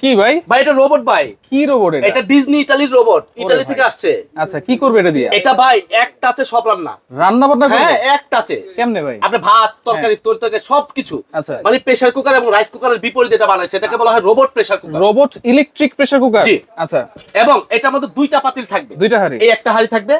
কি ভাই? ভাই এটা রোবট ভাই। কি রোবট এটা? এটা ডিজনি ইটালির রোবট ভাই। থেকে আসছে। আচ্ছা কি করবে এটা দিয়ে? এটা ভাই এক টাচে সব রান্না। রান্না বান্না করবে? হ্যাঁ এক টাচে কেমনে ভাই? আপনি ভাত তরকারি তরি তরকারি সবকিছু। আচ্ছা। মানে প্রেসার কুকার এবং রাইস কুকারের বিপরীত এটা বানাইছে। এটাকে বলা হয় robot pressure cooker robot electric pressure cooker জি। আচ্ছা। এবং এটার মধ্যে দুইটা পাতিল থাকবে। দুইটা হাড়ি? এই একটা হাড়ি থাকবে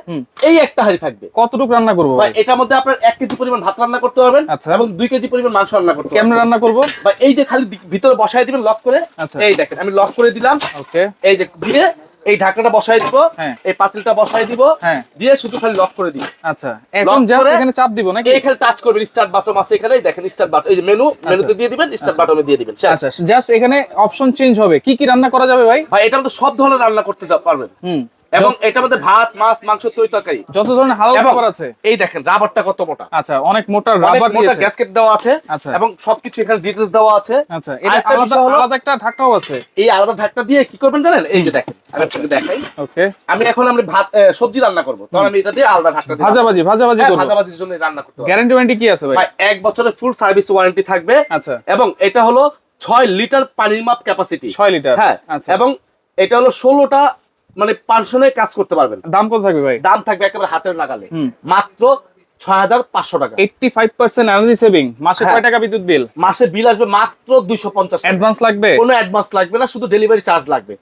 এই একটা হাড়ি থাকবে। কতটুকু রান্না করব ভাই ভাই? এটার মধ্যে আপনার এক কেজি পরিমাণ ভাত রান্না করতে পারবেন আচ্ছা। এবং দুই কেজি পরিমাণ মাংস রান্না করতে কেমনে রান্না করব? বা এই যে খালি ভিতরে বসাই দিবেন লক করে। আচ্ছা। এই দেখেন আমি লক করে দিলাম। ওকে এই যে দিয়ে এই ঢাকনাটা বসাই দিব হ্যাঁ। এই পাতিলটা বসাই দিব হ্যাঁ। দিয়ে শুধু খালি লক করে দিব আচ্ছা এখন জাস্ট এখানে চাপ দিব নাকি? এই খালি টাচ করবেন স্টার্ট বাটন আছে এখানে দেখেন স্টার্ট বাটন এই যে মেনু মেনুতে দিয়ে দিবেন স্টার্ট বাটনে দিয়ে দিবেন আচ্ছা জাস্ট এখানে অপশন চেঞ্জ হবে। কি কি রান্না করা যাবে ভাই? ভাই এটা তো সব ধরনের রান্না করতে পারবেন। হুম। এবং এটার মধ্যে ভাত মাছ মাংস তরি তরকারি। যত ধরনের হালাল খাবার আছে। এই দেখেন রাবারটা কত মোটা। আচ্ছা অনেক মোটা রাবার মোটা দিয়েছে। গ্যাসকেট দেওয়া আছে আচ্ছা। এবং সবকিছু এখানে ডিটেলস দেওয়া আছে। আচ্ছা এটা আলাদা বিষয় হলো- আলাদা একটা ঢাকনাও আছে। এই আলাদা ঢাকনা দিয়ে কি করবেন জানেন? এই যে দেখেন আমি আপনাকে দেখাই। ওকে। আমি এখন আমি ভাত সবজি রান্না করব। তখন আমি এটা দিয়ে আলাদা ঢাকনা দিয়ে ভাজাভাজি ভাজাভাজি হ্যাঁ, করব। ভাজাভাজির জন্য রান্না করতে হবে। গ্যারান্টি ওয়ারেন্টি কি আছে ভাই? এক বছরের ফুল সার্ভিস ওয়ারেন্টি থাকবে। আচ্ছা। এবং এটা হলো ছয় লিটার পানির মাপ ক্যাপাসিটি 6 লিটার। হ্যাঁ আচ্ছা। এবং এটা হলো ষোলোটা মানে পাঁচশনে কাজ করতে পারবেন। দাম কত থাকবে ভাই? দাম থাকবে একেবারে হাতের লাগালে মাত্র ছয় হাজার পাঁচশো টাকা। 85% এনার্জি সেভিং মাসে হ্যাঁ। কয় টাকা বিদ্যুৎ বিল? মাসে বিল আসবে মাত্র দুইশো পঞ্চাশ অ্যাডভান্স লাগবে? কোনো অ্যাডভান্স লাগবে না শুধু ডেলিভারি চার্জ লাগবে।